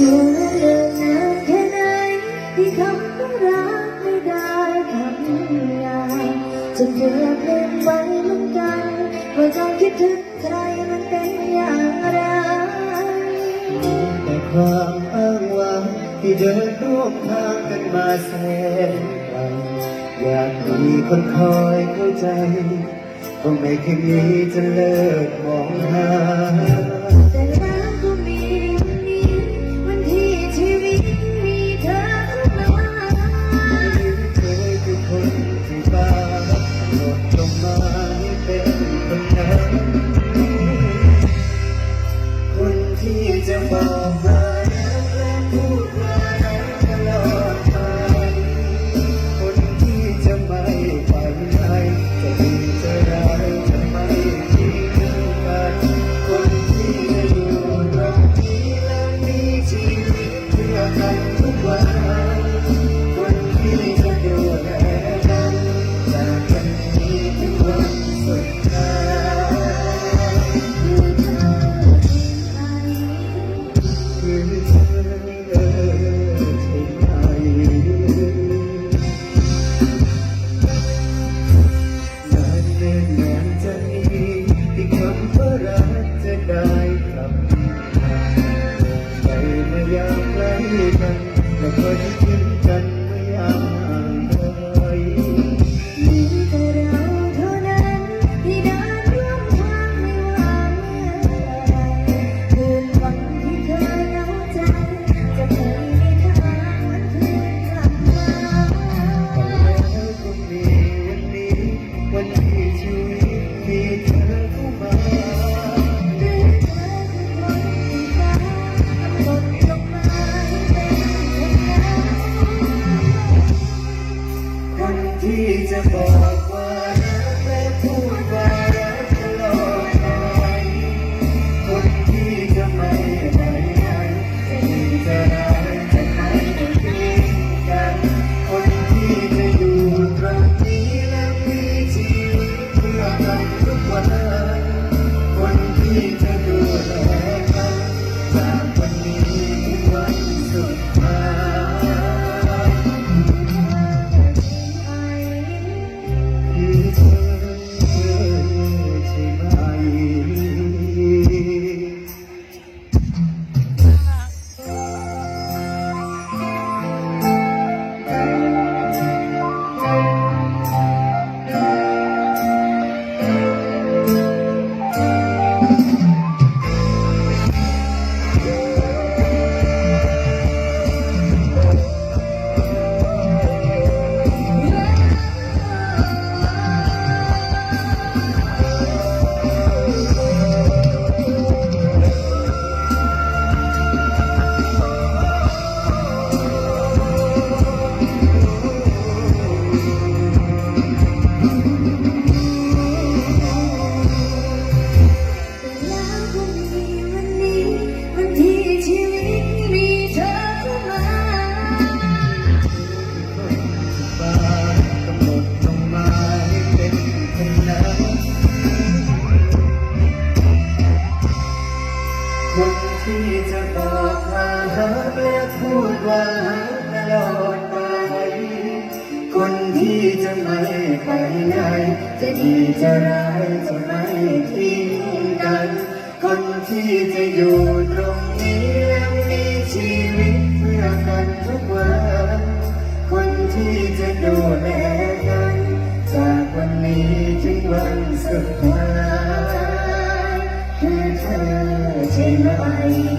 รู้ว่าเรื่องนานแค่ไหนที่คำว่ารักไม่ได้คำยาวจนเกือบลืมไว้เหมือนกันว่ากาคิดถึงใครมันเป็นอย่างไรแต่ความอ้างว้างที่เดินร่วมทางกันมาแสนไกลอยากมีคนคอยเข้าใจก็ไม่เคยมีจะเลิกมองหา ได้กลับมาใจเมื่อยามใกลกันแต่เคยคิด ที่จ และพูดว่าตลอดไป คนที่จะไม่ไปไหน จะดีจะร้ายจะไม่ทิ้งกัน คนที่จะอยู่ตรงนี้และมีชีวิตเพื่อกันทุกวัน คนที่จะดูแลกัน จากวันนี้ถึงวันสุดท้ายคือเธอใช่ไหม